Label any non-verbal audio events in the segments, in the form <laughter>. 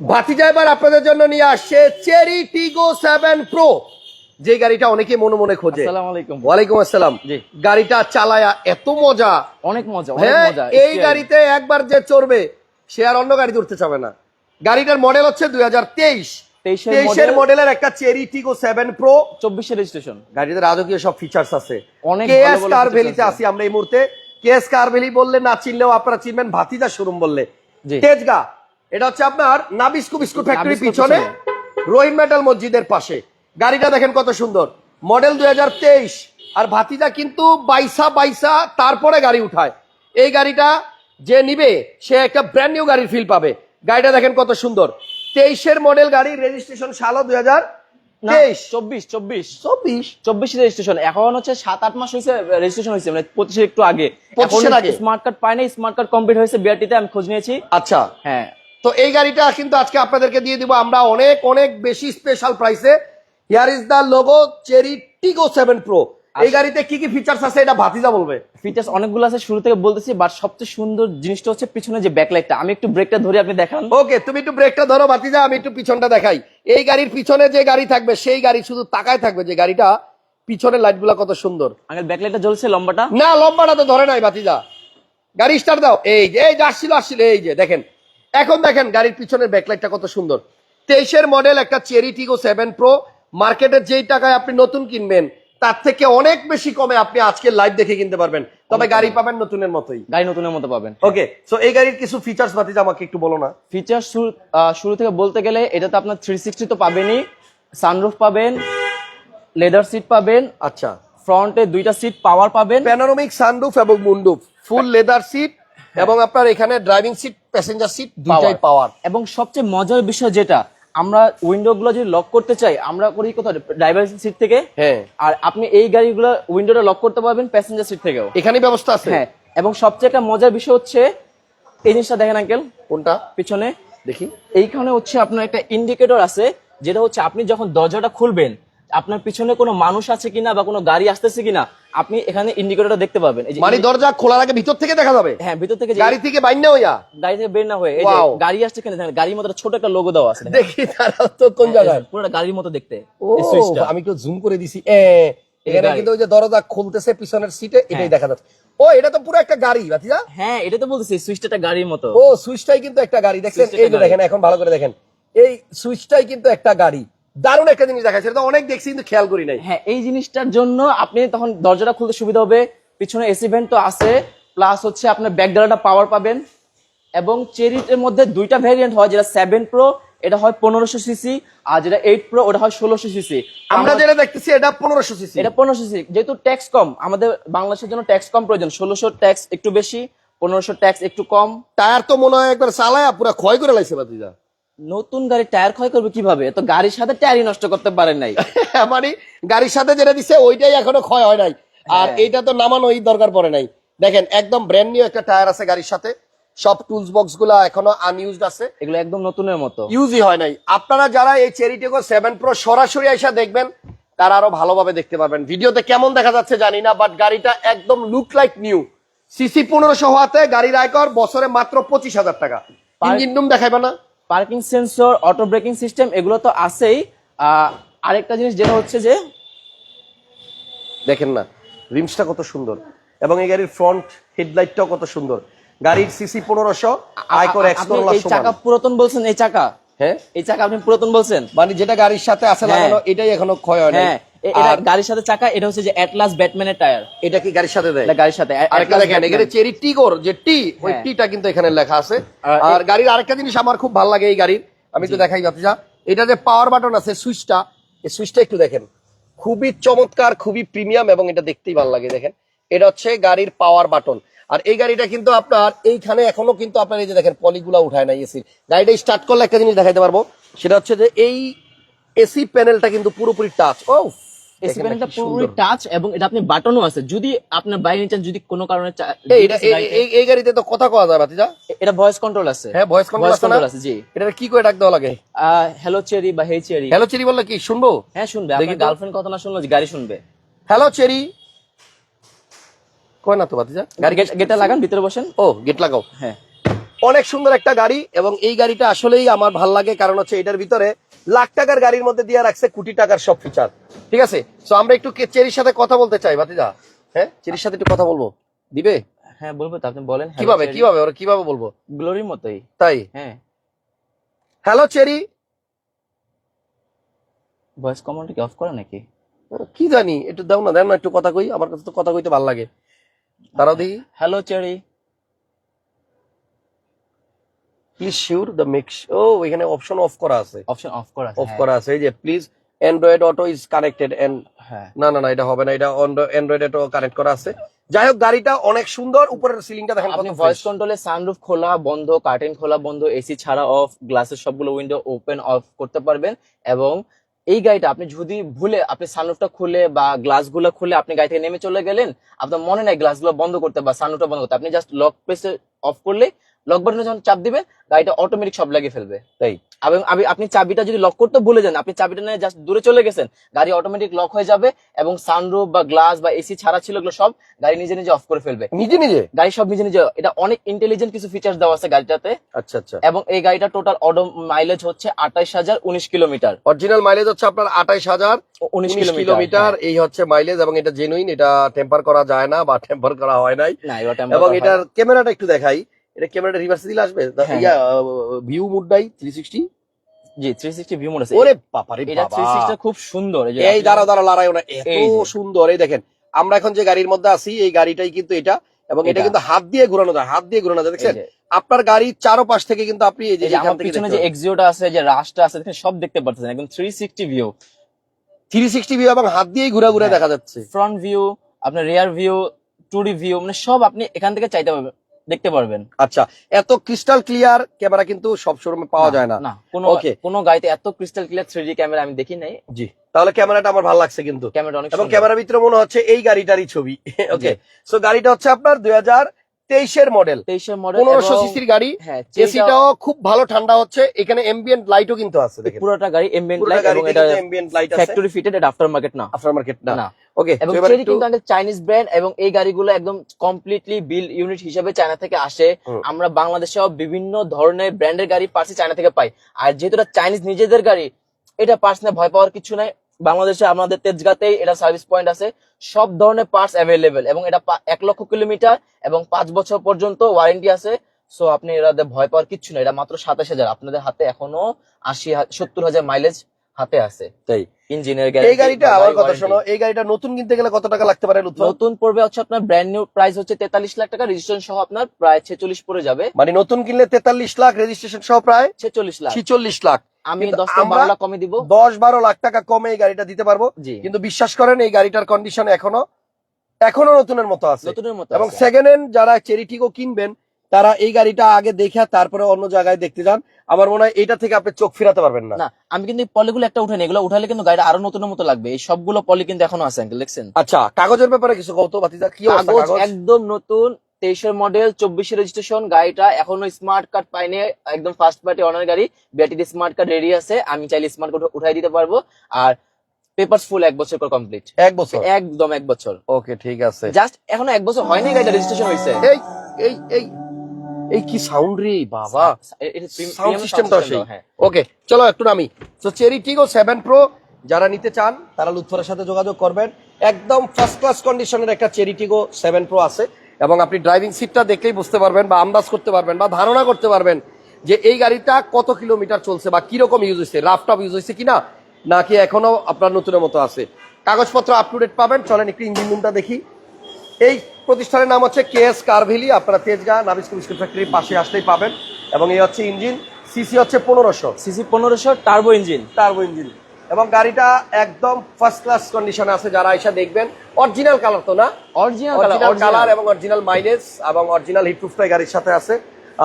ভাতিজা এবার আপনাদের জন্য নিয়ে আসছে চেরি টিগো সেভেন প্রো। যে গাড়িটা অনেকে মনে মনে খোঁজে। ওয়ালাইকুম আসসালাম। গাড়িটা চালায়া এত মজা। অনেক মজা হ্যাঁ এই গাড়িতে একবার যে চড়বে সে আর অন্য গাড়িতে উঠতে চাবে না। গাড়িটার মডেল হচ্ছে দুই হাজার তেইশ। 23 তেইশের মডেলের একটা চেরি টিগো সেভেন প্রো। চব্বিশের রেজিস্ট্রেশন গাড়িতে রাজকীয় সব ফিচার্স আছে। কেএস ভালো কার ভ্যালিতে আছি। আমরা এই মুহূর্তে? কেএস কার ভ্যালি বললে না চিনলেও আপনারা চিনবেন ভাতিজা শোরুম বললে। তেজগা। এটা হচ্ছে আপনার নাবিস্কু বিস্কুট ফ্যাক্টরি পিছনে। রহিম মেটাল মসজিদের পাশে। গাড়িটা দেখেন কত সুন্দর। মডেল দুই আর ভাতিজা কিন্তু বাইসা বাইসা তারপরে গাড়ি উঠায়। এই গাড়িটা যে নিবে সে একটা ব্র্যান্ড নিউ গাড়ির ফিল পাবে। গাড়িটা দেখেন কত সুন্দর। তেইশের মডেল গাড়ি রেজিস্ট্রেশন সালও দুই হাজার চব্বিশ চব্বিশ। চব্বিশ? চব্বিশ রেজিস্ট্রেশন এখন হচ্ছে সাত আট মাস হয়েছে রেজিস্ট্রেশন হয়েছে মানে পঁচিশের একটু আগে। 25 আগে? স্মার্ট কার্ড পাইনি স্মার্ট কার্ড কমপ্লিট হয়েছে বিআরটিতে আমি খোঁজ নিয়েছি। আচ্ছা। হ্যাঁ। তো এই গাড়িটা কিন্তু আজকে আপনাদেরকে দিয়ে দিব। আমরা অনেক অনেক বেশি স্পেশাল প্রাইসে here is the logo Chery Tiggo seven Pro এই গাড়িতে কি কি ফিচার্স আছে এটা ভাতিজা বলবে। ফিচার্স অনেকগুলো আছে শুরু থেকে বলতেছি বাট সবচেয়ে সুন্দর জিনিসটা হচ্ছে পিছনে যে ব্যাকলাইটটা আমি একটু ব্রেকটা ধরে আপনি দেখান। ওকে তুমি একটু ব্রেকটা ধরো ভাতিজা আমি একটু পিছনটা দেখাই। এই গাড়ির পিছনে যে গাড়ি থাকবে সেই গাড়ি শুধু তাকায় থাকবে যে গাড়িটা পিছনের লাইটগুলো কত সুন্দর। আগে ব্যাকলাইটটা জ্বলছে লম্বাটা? না লম্বাটা তো ধরে নাই ভাতিজা। গাড়ি স্টার্ট দাও। এই যে এই যে আসছিল আসছিল এই যে দেখেন। এখন দেখেন গাড়ির পিছনের ব্যাকলাইটটা কত সুন্দর। তেইশের মডেল একটা চেরি টিগো সেভেন প্রো মার্কেটের যেই টাকায় আপনি নতুন কিনবেন তার থেকে অনেক বেশি কমে আপনি আজকে লাইভ দেখে কিনতে পারবেন। তবে গাড়ি পাবেন নতুনের মতোই। গাড়ি নতুনের মতো পাবেন। ওকে সো এই গাড়ির কিছু ফিচার্স ভাতিজা আমাকে একটু বলো না। ফিচার শুরু থেকে বলতে গেলে এটাতে আপনার থ্রি সিক্সটি তো পাবেনই। সানরুফ পাবেন লেদার সিট পাবেন আচ্ছা। ফ্রন্টে দুইটা সিট পাওয়ার পাবেন। প্যানোরামিক সানরুফ এবং মুন্ডুফ ফুল লেদার সিট এবং আপনার এখানে ড্রাইভিং সিট প্যাসেঞ্জার সিট দুইটাই পাওয়ার এবং সবচেয়ে মজার বিষয় যেটা আমরা উইন্ডো গুলো যদি লক করতে চাই আমরা করি কোথাও ড্রাইভার সিট থেকে। হ্যাঁ। আর আপনি এই গাড়িগুলো উইন্ডোটা লক করতে পারবেন প্যাসেঞ্জার সিট থেকেও। এখানে ব্যবস্থা আছে। হ্যাঁ এবং সবচেয়ে একটা মজার বিষয় হচ্ছে এই জিনিসটা দেখেন আঙ্কেল কোনটা? পিছনে। দেখি। এইখানে হচ্ছে আপনার একটা ইন্ডিকেটর আছে যেটা হচ্ছে আপনি যখন দরজাটা খুলবেন আপনার পিছনে কোনো মানুষ আছে কিনা বা কোনো গাড়ি আসতেছে কিনা আপনি এখানে ইন্ডিকেটরটা দেখতে পাবেন। এই যে মানে দরজা খোলার আগে ভিতর থেকে দেখা যাবে? হ্যাঁ ভিতর থেকে গাড়ি থেকে বাইন না হইয়া? গাড়ি থেকে বের না হয়ে এই যে গাড়ি আসছে কিনা দেখেন গাড়ির মতো ছোট একটা লোগো দেওয়া আছে দেখি তারা তো কোন জায়গায়। পুরোটা গাড়ির মতো দেখতে ও এই সুইচটা আমি একটু জুম করে দিছি। এ এখানে কিন্তু ওই যে দরজা খুলতেছে পিছনের সিটে এটাই হ্যাঁ। দেখা যাচ্ছে। ও এটা তো পুরো একটা গাড়ি বাতিজা হ্যাঁ এটা তো বলতেছি সুইচটা একটা গাড়ির মতো। ও সুইচটাই কিন্তু একটা গাড়ি সুইচটা এই দেখেন এখন ভালো করে দেখেন। এই সুইচটাই কিন্তু একটা গাড়ি। দারুণ একটা জিনিস এটা তো অনেক দেখছি কিন্তু খেয়াল করি নাই। হ্যাঁ এই জিনিসটার জন্য আপনি তখন দরজাটা খুলতে সুবিধা হবে পিছনে এসি ভেন্ট তো আছে প্লাস হচ্ছে আপনার ব্যাক ডালাটা পাওয়ার পাবেন এবং চেরিটের মধ্যে দুইটা ভ্যারিয়েন্ট হয় যেটা সেভেন প্রো এটা হয় পনেরোশো সিসি আর যেটা এইট প্রো ওটা হয় ষোলোশো সিসি আমরা যেটা দেখতেছি এটা পনেরোশো সিসি এটা পনেরোশো সিসি যেহেতু ট্যাক্স কম আমাদের বাংলাদেশের জন্য ট্যাক্স কম প্রয়োজন ষোলোশো ট্যাক্স একটু বেশি পনেরোশো ট্যাক্স একটু কম। টায়ার তো মনে হয় একবার চালায়া পুরো ক্ষয় করে লাইছে বাতিজা নতুন গাড়ি টায়ার ক্ষয় করবে কীভাবে? তো গাড়ির সাথে টায়ারই নষ্ট করতে পারেন নাই। <laughs> মানে গাড়ির সাথে যেটা দিছে ওইটাই এখনও ক্ষয় হয় নাই। আর হ্যাঁ। এইটা তো নামানোই দরকার পড়ে নাই। দেখেন একদম ব্র্যান্ড নিউ একটা টায়ার আছে গাড়ির সাথে। সব টুলস বক্সগুলা এখনও আনইউজড আছে। এগুলো একদম নতুনের মতো। ইউজই হয় নাই। আপনারা যারা এই চেরিটেকো সেভেন প্রো সরাসরি এসে দেখবেন তারা আরও ভালোভাবে দেখতে পারবেন। ভিডিওতে কেমন দেখা যাচ্ছে জানি না বাট গাড়িটা একদম লুক লাইক নিউ সিসি পনেরোশো হওয়াতে গাড়ির আয়কর বছরে মাত্র পঁচিশ হাজার টাকা। ইঞ্জিন রুম দেখাইবে না। Parking sensor auto braking system এগুলো তো আছেই। আরেকটা জিনিস যেটা হচ্ছে যে দেখেন না রিমসটা কত সুন্দর। এবং এই গাড়ির ফ্রন্ট হেডলাইটটাও কত সুন্দর। গাড়ির সিসি পনেরোশো আয়কর এই চাকা পুরাতন বলছেন এই চাকা? হ্যাঁ। এই চাকা আপনি পুরাতন বলছেন? মানে যেটা গাড়ির সাথে আছে হ্যাঁ। লাগানো এটাই এখনও ক্ষয় হয় না হ্যাঁ। এটা গাড়ির সাথে চাকা এটা হচ্ছে যে অ্যাটলাস ব্যাটম্যানের টায়ার এটা কি গাড়ির সাথে দেয়? গাড়ির সাথে। আরেকটা দেখেন এখানে চেরি টিগোর যে টি ওই হ্যাঁ। টিটা কিন্তু এখানে লেখা আছে। আর গাড়ির আরেকটা জিনিস আমার খুব ভালো লাগে এই গাড়ির আমি তো দেখাই যা। এটা যে পাওয়ার বাটন আছে সুইচটা এই সুইচটা একটু দেখেন। খুবই চমৎকার খুবই প্রিমিয়াম এবং এটা দেখতেই ভালো লাগে দেখেন। এটা হচ্ছে গাড়ির পাওয়ার বাটন আর এই গাড়িটা কিন্তু আপনার এইখানে এখনও কিন্তু আপনার এই যে দেখেন পলিগুলা উঠায় না এসির গাড়িটা স্টার্ট করলে একটা জিনিস দেখাইতে পারব। সেটা হচ্ছে যে এই এসি প্যানেলটা কিন্তু পুরোপুরি টাচ ও এসি প্যানেলটা পুরোপুরি টাচ এবং এটা আপনি বাটনও আছে। যদি আপনার বাইরে যদি কোনো কারণে এই- গাড়িতে তো কথা কওয়া যায় বাতিজা এটা ভয়েস কন্ট্রোল আছে। হ্যাঁ ভয়েস কন্ট্রোল আছে জি। এটা কি করে ডাক দেওয়া লাগে? হ্যালো চেরি বা হেই চেরি। হ্যালো চেরি বললে কি শুনব? হ্যাঁ শুনবে। দেখি আপনার গার্লফ্রেন্ড কথা না শুনলো গাড়ি শুনবে। Hello Chery. কয় না তো বাতিজা গাড়ি গেট- গেটটা লাগান ভিতরে বসেন। ও গেট লাগাও। হ্যাঁ। অনেক সুন্দর একটা গাড়ি এবং এই গাড়িটা আসলেই আমার ভালো লাগে কারণ হচ্ছে এটার ভিতরে লাখ টাকার গাড়ির মধ্যে দিয়ে রাখছে কোটি টাকার সব ফিচার ঠিক আছে? সো আমরা একটু চেরির সাথে কথা বলতে চাই ভাতিজা। হ্যাঁ? চেরির সাথে একটু কথা বলব। দিবে? হ্যাঁ বলব তো আপনি বলেন। কীভাবে কীভাবে ওরা কীভাবে বলব? গ্লোরির মতোই। তাই? হ্যাঁ। Hello Chery? ভয়েস কমান্ড কি অফ করে নাকি? কি জানি একটু দাও না দেন না একটু কথা কই আমার কাছে তো কথা কইতে ভালো লাগে। দাঁড়াও দেখি। Hello Chery. Please sure the mix ও এখানে অপশন অফ করা আছে। অপশন অফ করা অফ করা আছে এই যে please android auto is connected and হ্যাঁ। না না না এটা হবে না এটা অ্যান্ড্রয়েড অটো কানেক্ট করা আছে। যাই হোক গাড়িটা অনেক সুন্দর উপরের সিলিংটা দেখেন আপনি ভয়েস কন্ট্রোলে সানরুফ খোলা বন্ধ কার্টেন খোলা বন্ধ এসি ছাড়া অফ গ্লাসের সবগুলো উইন্ডো ওপেন অফ করতে পারবেন এবং এই গাড়িটা আপনি যদি ভুলে আপনি সানরুফটা খুলে বা গ্লাসগুলো খুলে আপনি গাড়ি থেকে নেমে চলে গেলেন আপনার মনে নাই গ্লাসগুলো বন্ধ করতে বা সানরুফটা বন্ধ করতে আপনি জাস্ট লক প্রেসে অফ করলে লক বাটনে যখন চাপ দিবেন গাড়িটা অটোমেটিক সব লাগিয়ে ফেলবে। তাই? এবং আপনি চাবিটা যদি লক করতে ভুলে যান আপনি চাবিটা নিয়ে জাস্ট দূরে চলে গেছেন গাড়ি অটোমেটিক লক হয়ে যাবে এবং সানরুফ বা গ্লাস বা এসি ছাড়া ছিল এগুলো সব গাড়ি নিজে নিজে অফ করে ফেলবে। নিজে নিজে? গাড়ি সব নিজে নিজে এটা অনেক ইন্টেলিজেন্ট কিছু ফিচার্স দেওয়া আছে গাড়িটাতে। আচ্ছা আচ্ছা। এবং এই গাড়িটা টোটাল অডো মাইলেজ হচ্ছে আঠাইশ হাজার উনিশ কিলোমিটার। অরিজিনাল মাইলেজ হচ্ছে আপনার আঠাইশ হাজার উনিশ উনিশ কিলোমিটার এই হচ্ছে মাইলেজ এবং এটা জেনুইন এটা টেম্পার করা যায় না বা টেম্পার করা হয় নাই। এবং এটার ক্যামেরাটা একটু দেখাই। এটা ক্যামেরাটা রিভার্স দিলে আসবে? হ্যাঁ। View মুডটাই three sixty G three sixty view mode আছে। ওরে বাপারে এটা থ্রি বাবা সিক্সটি খুব সুন্দর এই যে এই আপনি- দাঁড়াও দাঁড়াও লড়াইও না এত সুন্দর এই দেখেন। আমরা এখন যে গাড়ির মধ্যে আছি এই গাড়িটাই কিন্তু এটা এবং এটা। কিন্তু হাত দিয়ে ঘোরানো যায় হাত দিয়ে ঘোরানো যায় দেখছেন? আপনার গাড়ির চারোপাশ থেকে কিন্তু আপনি এই যে আমার পিছনে যে এক্সিওটা আছে যে রাশটা আছে দেখেন সব দেখতে পাচ্ছেন একদম three sixty view three sixty view এবং হাত দিয়েই ঘুরে ঘুরে হ্যাঁ। দেখা যাচ্ছে। ফ্রন্ট ভিউ আপনার রিয়ার ভিউ টুডি ভিউ মানে সব আপনি এখান থেকে চাইতে পারবেন। দেখতে পারবেন। আচ্ছা এত ক্রিস্টাল ক্লিয়ার ক্যামেরা কিন্তু সব শোরুমে পাওয়া যায় না। না কোনো ওকে কোনো গাড়িতে এত ক্রিস্টাল ক্লিয়ার থ্রি ক্যামেরা আমি দেখি নাই। জি তাহলে ক্যামেরাটা আমার ভালো লাগছে কিন্তু। ক্যামেরা অনেক এবং। ক্যামেরার ভিতরে মনে হচ্ছে এই গাড়িটারই ছবি। <laughs> ওকে সো গাড়িটা হচ্ছে আপনার দুই হাজার তেইশের মডেল তেইশের মডেল পনেরোশো সিসির গাড়ি। হ্যাঁ এসিটাও খুব ভালো ঠান্ডা হচ্ছে। এখানে এমবিএন্ট লাইটও কিন্তু আছে পুরোটা গাড়ি এমবিএন্ট পুরোটা লাইট এবং এটা আছে। ফ্যাক্টরি ফিটেড এটা আফটার মার্কেট না। আফটার মার্কেট না। ওকে এবং চেরি কিন্তু একটা চাইনিজ ব্র্যান্ড এবং এই গাড়িগুলো একদম কমপ্লিটলি বিল ইউনিট হিসেবে চায়না থেকে আসে। আমরা বাংলাদেশেও বিভিন্ন ধরনের ব্র্যান্ডের গাড়ি পার্সি চায়না থেকে পাই। আর যেহেতু এটা চাইনিজ নিজেদের গাড়ি এটা পার্টস নিয়ে ভয় পাওয়ার কিছু নাই। বাংলাদেশে আমাদের তেজগাতেই এটা সার্ভিস পয়েন্ট আছে। সব ধরনের পার্টস অ্যাভেলেবেল এবং এটা এক লক্ষ কিলোমিটার এবং পাঁচ বছর পর্যন্ত ওয়ারেন্টি আছে। সো আপনি এটাতে ভয় পাওয়ার কিছু না এটা মাত্র সাতাশ হাজার। আপনাদের হাতে এখনও আশি সত্তর হাজার মাইলেজ হাতে আছে। তাই? ইঞ্জিনের এই গাড়িটা আমার কথা শোনো এই গাড়িটা নতুন কিনতে গেলে কত টাকা লাগতে পারে? নতুন পড়বে হচ্ছে আপনার ব্র্যান্ড নিউ প্রাইস হচ্ছে তেতাল্লিশ লাখ টাকা। রেজিস্ট্রেশন সহ আপনার প্রায় ছেচল্লিশ পড়ে যাবে। মানে নতুন কিনলে তেতাল্লিশ লাখ রেজিস্ট্রেশন সহ প্রায় ছেচল্লিশ লাখ। ছিচল্লিশ লাখ। আমি দশ বারো লাখ কমে দিব। দশ বারো লাখ টাকা কমে এই গাড়িটা দিতে পারব। কিন্তু বিশ্বাস করেন এই গাড়িটার কন্ডিশন এখনও এখনও নতুনের মতো আছে। নতুনের মতো এবং সেকেন্ড হ্যান্ড যারা চেরিটিকো কিনবেন তারা এই গাড়িটা আগে দেখে তারপরে অন্য জায়গায় দেখতে যান। আমার মনে হয় এটা থেকে আপনি চোখ ফিরাতে পারবেন না। আমি কিন্তু পলিগুলো একটা উঠাই এগুলো উঠালে কিন্তু গাড়িটা আরও নতুন মতো লাগবে। এই সবগুলো পলি কিন্তু এখনও আছে দেখছেন? আচ্ছা কাগজের ব্যাপারে কিছু কত বাতিজা কি একদম নতুন তেইশের মডেল চব্বিশের রেজিস্ট্রেশন গাড়িটা এখনও স্মার্ট কার্ড পাইনি একদম ফার্স্ট পার্টি অনার গাড়ি। ব্যাটারি স্মার্ট কার্ড রেডি আছে আমি চাইলে স্মার্ট কার্ড উঠাই দিতে পারব। আর পেপার ফুল এক বছর পর কমপ্লিট এক বছর? একদম এক বছর। ওকে ঠিক আছে। জাস্ট এখনও এক বছর হয়নি গাড়িটা রেজিস্ট্রেশন হয়েছে। এই এই এই এই কি সাউন্ড রে বাবা? সাউন্ড সিস্টেমটা সেই। হ্যাঁ। ওকে চলো একটু নামি। তো চেরি টিগো সেভেন প্রো যারা নিতে চান তারা লুৎফরের সাথে যোগাযোগ করবেন। একদম ফার্স্ট ক্লাস কন্ডিশনের একটা চেরি টিগো সেভেন প্রো আছে। এবং আপনি ড্রাইভিং সিটটা দেখলেই বুঝতে পারবেন বা আন্দাজ করতে পারবেন বা ধারণা করতে পারবেন যে এই গাড়িটা কত কিলোমিটার চলছে বা কীরকম ইউজ হয়েছে রাফ টাফ ইউজ হয়েছে কিনা নাকি এখনও আপনার নতুনের মতো আছে। কাগজপত্র আপ টু ডেট পাবেন চলেন একটু ইঞ্জিন রুমটা দেখি। এই প্রতিষ্ঠানের নাম হচ্ছে কে এস কারভেলি আপনারা তেজগাঁ নাবিস্কো বিস্কুট ফ্যাক্টরির পাশে আসলেই পাবেন। এবং এই হচ্ছে ইঞ্জিন সিসি হচ্ছে পনেরোশো। সিসি পনেরোশো টার্বো ইঞ্জিন টার্বো ইঞ্জিন এবং গাড়িটা একদম ফার্স্ট ক্লাস কন্ডিশনে আছে যারা এসে দেখবেন। অরিজিনাল কালার তো না? অরিজিনাল কালার এবং অরিজিনাল মাইলেজ এবং অরিজিনাল হিটপ্রুফটাই গাড়ির সাথে আছে।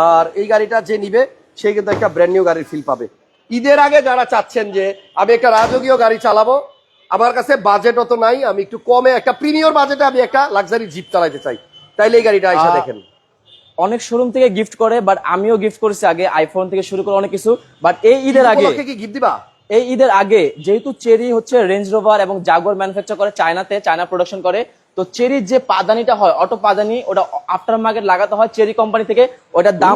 আর এই গাড়িটা যে নিবে সে কিন্তু একটা ব্র্যান্ড নিউ গাড়ির ফিল পাবে। ঈদের আগে যারা চাচ্ছেন যে আমি একটা রাজকীয় গাড়ি চালাবো আমার কাছে বাজেট অত নাই আমি একটু কমে একটা প্রিমিয়র বাজেটে আমি একটা লাক্সারি জিপ চালাতে চাই। তাইলে এই গাড়িটা এসে দেখেন। অনেক শোরুম থেকে গিফট করে বাট আমিও গিফট করেছি আগে আইফোন থেকে শুরু করে অনেক কিছু বাট এই ঈদের আগে কি গিফট দিবা? এই ঈদের আগে যেহেতু চেরি হচ্ছে রেঞ্জ রোভার এবং জাগর ম্যানুফ্যাকচার করে চায়নাতে চায়না প্রোডাকশন করে তো চেরির যে পাদানিটা হয় অটো পাদানি ওটা আফটার মার্কেট লাগাতে হয় চেরি কোম্পানি থেকে ওটার দাম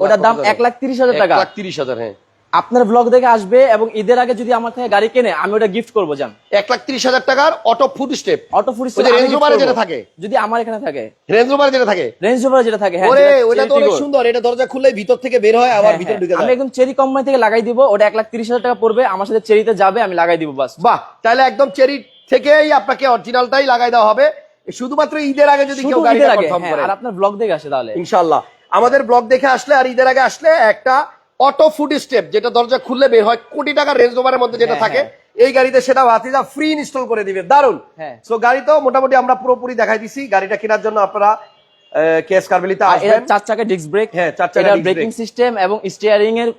ওটার দাম এক লাখ তিরিশ হাজার টাকা। তিরিশ হাজার হ্যাঁ। আপনার ব্লগ দেখে আসবে এবং ঈদের আগে যদি আমার থেকে গাড়ি কেনে আমি ওটা গিফট করব জান। এক লাখ তিরিশ হাজার টাকার auto foot step auto foot যে Range যেটা থাকে? যদি আমার এখানে থাকে। রেঞ্জ রোভার যেটা থাকে। রেঞ্জ রোভার যেটা থাকে হ্যাঁ ওরে ওটা তো অনেক সুন্দর এটা দরজা খুললে ভিতর থেকে বের হয় আবার হ্যাঁ, ভিতরে হ্যাঁ। ঢুকে আমি একদম চেরি কোম্পানি থেকে লাগাই দিব ওটা এক লাখ তিরিশ হাজার টাকা পড়বে আমার সাথে চেরিতে যাবে আমি লাগাই দিব বাস। বাহ তাহলে একদম চেরি থেকেই আপনাকে অরিজিনালটাই লাগাই দেওয়া হবে। শুধুমাত্র ঈদের আগে যদি কেউ কনফার্ম করে। আর আপনার ব্লগ দেখে আসে তাহলে। ইনশাআল্লাহ। আমাদের ব্লগ দেখে আসলে আর ঈদের আগে আসলে একটা অটো ফুড স্টেপ যেটা দরজা খুললে বের হয় কোটি টাকার রেঞ্জ ওভারের মধ্যে যেটা হ্যাঁ, থাকে এই গাড়িতে সেটা ভাতিজা ফ্রি ইনস্টল করে দিবে। দারুণ হ্যাঁ। সো গাড়ি তো মোটামুটি আমরা পুরোপুরি দেখাই দিছি। গাড়িটা কেনার জন্য আপনারা কেস কারবেলিতে আসবেন। চার চাকা ডিস্ক ব্রেক হ্যাঁ, চার চাকা ব্রেকিং সিস্টেম এবং স্টিয়ারিং এর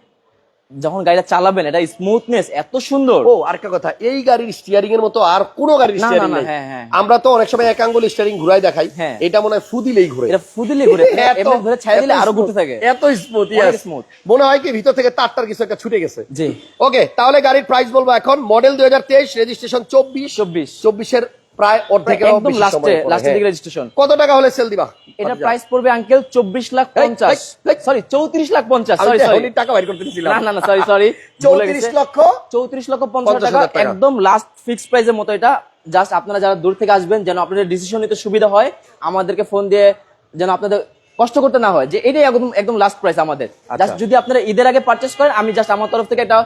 যখন গাড়িটা চালাবেন এটা স্মুথনেস এত সুন্দর। ও আরেকটা কথা এই গাড়ির স্টিয়ারিং এর মতো আর কোনো গাড়ির স্টিয়ারিং নেই। হ্যাঁ, হ্যাঁ। আমরা তো অনেক সময় এক আঙ্গুল স্টিয়ারিং ঘুরাই দেখাই হ্যাঁ। এটা মনে হয় ফুদিলেই ঘুরে। এটা ফুদিলে ঘুরে এত- এমনি ধরে ছাই দিলে আরও ঘুরতে থাকে। এত স্মুথ অনেক smooth। মনে হয় কি ভিতর থেকে তারটার কিছু একটা ছুটে গেছে। জি। ওকে তাহলে গাড়ির প্রাইস বলব এখন মডেল দুই হাজার তেইশ রেজিস্ট্রেশন চব্বিশ। চব্বিশ। চব্বিশের প্রায় অর্ধেকের একদম লাস্টে লাস্টের দিকে রেজিস্ট্রেশন কত টাকা হলে সেল দিবা? এটা প্রাইস পড়বে আঙ্কেল চব্বিশ লাখ এই, পঞ্চাশ এই, এই। সরি চৌত্রিশ লাখ পঞ্চাশ আমি সরি সরি টাকা বাইর করতে দিছিলাম না না না সরি সরি <laughs> চৌত্রিশ লক্ষ চৌত্রিশ লক্ষ পঞ্চাশ টাকা টাকা। একদম লাস্ট ফিক্সড প্রাইসের মতো এটা। জাস্ট আপনারা যারা দূর থেকে আসবেন যেন আপনাদের ডিসিশন নিতে সুবিধা হয় আমাদেরকে ফোন দিয়ে যেন আপনাদের কষ্ট করতে না হয়। যে এটাই একদম একদম লাস্ট প্রাইস আমাদের। আচ্ছা। জাস্ট যদি আপনারা ঈদের আগে পারচেস করেন আমি জাস্ট আমার তরফ থেকে একটা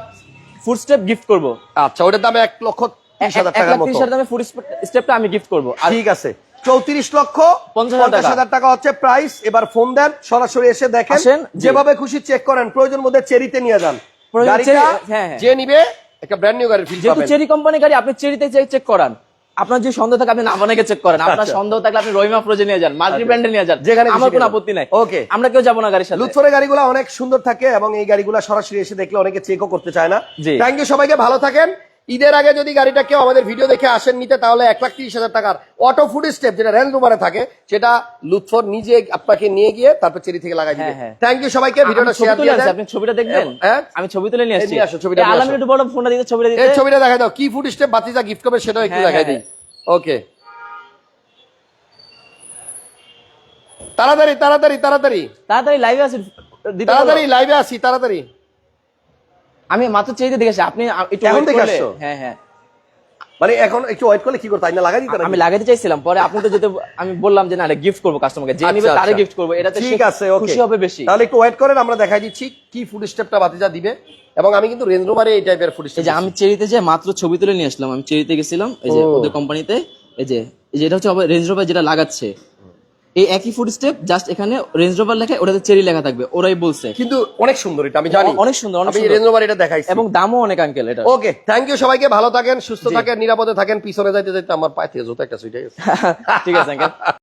ফুড স্টেপ গিফট করব। আচ্ছা ওটার দামে এক লক্ষ তিরিশ হাজার টাকার মতো তিরিশ হাজার দামে ফুড স্টেপটা আমি গিফট করব। ঠিক আছে। চৌত্রিশ লক্ষ 50,000 পঞ্চাশ হাজার টাকা হচ্ছে প্রাইস এবার ফোন দেন সরাসরি এসে দেখেন। যেভাবে খুশি চেক করেন প্রয়োজন মধ্যে চেরিতে নিয়ে যান। হ্যাঁ, হ্যাঁ। যে নিবে একটা ব্র্যান্ড নিউ গাড়ির যেহেতু চেরি কোম্পানি গাড়ি আপনি চেরিতে চেক করান আপনার যে সন্দেহ থাকে আপনি নাভানাকে চেক করেন। আপনার আচ্ছা। সন্দেহ থাকলে আপনি রহিমা প্রোজে নিয়ে যান মাল্টি ব্র্যান্ডে নিয়ে যান। যেখানে আমার কোনো আপত্তি নাই। Okay. আমরা কেউ যাব না গাড়ির সাথে। লুৎফরের গাড়িগুলো অনেক সুন্দর থাকে এবং এই গাড়িগুলো সরাসরি এসে দেখলে অনেকে চেকও করতে চায় না। থ্যাংক ইউ সবাইকে ভালো থাকেন। ঈদের আগে যদি গাড়িটা কেউ আমাদের ভিডিও দেখে আসেন নিতে তাহলে এক লাখ তিরিশ হাজার টাকার অটো ফুড স্টেপ যেটা রেঞ্জ রোভারে থাকে সেটা লুৎফর নিজে আপনাকে নিয়ে গিয়ে তারপর চেরি থেকে লাগাই দিবে। হ্যাঁ, হ্যাঁ। থ্যাংক ইউ সবাইকে আমি ভিডিওটা শেয়ার দিয়ে দেন। আপনি ছবিটা দেখবেন? হ্যাঁ? আমি ছবি তুলে নিয়ে আসছি। নিয়ে আসো, ছবিটা আলামিন একটু বড় ফোনটা দিতে ছবিটা দিতে। এই ছবিটা দেখাই দাও কি ফুড স্টেপ বাতিজা গিফট করবে সেটাও একটু হ্যাঁ, দেখাই হ্যাঁ, দিই। ওকে তাড়াতাড়ি তাড়াতাড়ি তাড়াতাড়ি। তাড়াতাড়ি লাইভে আসি তাড়াতাড়ি লাইভে আসি তাড়াতাড়ি। আমি মাত্র চেয়ে দেখেছি আপনি একটু এখন দেখে আসছো? হ্যাঁ হ্যাঁ। মানে এখন একটু ওয়েট করলে কি করতে না লাগাই দিতে আমি লাগাতে চাইছিলাম পরে আপনি তো যেতে আমি বললাম যে না গিফট করব কাস্টমারকে যে নিবে তারে গিফট করব। এটাতে আচ্ছা, ঠিক আছে খুশি হবে বেশি। তাহলে একটু ওয়েট করেন আমরা দেখাই দিচ্ছি কি ফুড স্টেপটা বাতিজা দিবে। এবং আমি কিন্তু রেঞ্জ রোভারে এই টাইপের ফুড স্টেপ যে আমি চেরিতে যে মাত্র ছবি তুলে নিয়ে আসলাম আমি চেরিতে গেছিলাম এই যে। ওদের কোম্পানিতে এই যে এই যে এটা হচ্ছে রেঞ্জ রোভার যেটা লাগাচ্ছে। এই একই ফুড স্টেপ জাস্ট এখানে রেঞ্জ রোভার লেখা ওটাতে চেরি লেখা থাকবে ওরাই বলছে। কিন্তু অনেক সুন্দর এটা আমি জানি। অনেক সুন্দর, আমি রেঞ্জ রোভার এটা দেখাই এবং দামও অনেক আঙ্কেল এটা। ওকে থ্যাংক ইউ সবাইকে ভালো থাকেন সুস্থ থাকেন নিরাপদে থাকেন পিছনে যাইতে যাইতে আমার পায়ে থেকে জুতো একটা সুইটে গেছে। <laughs> ঠিক আছে আঙ্কেল <laughs>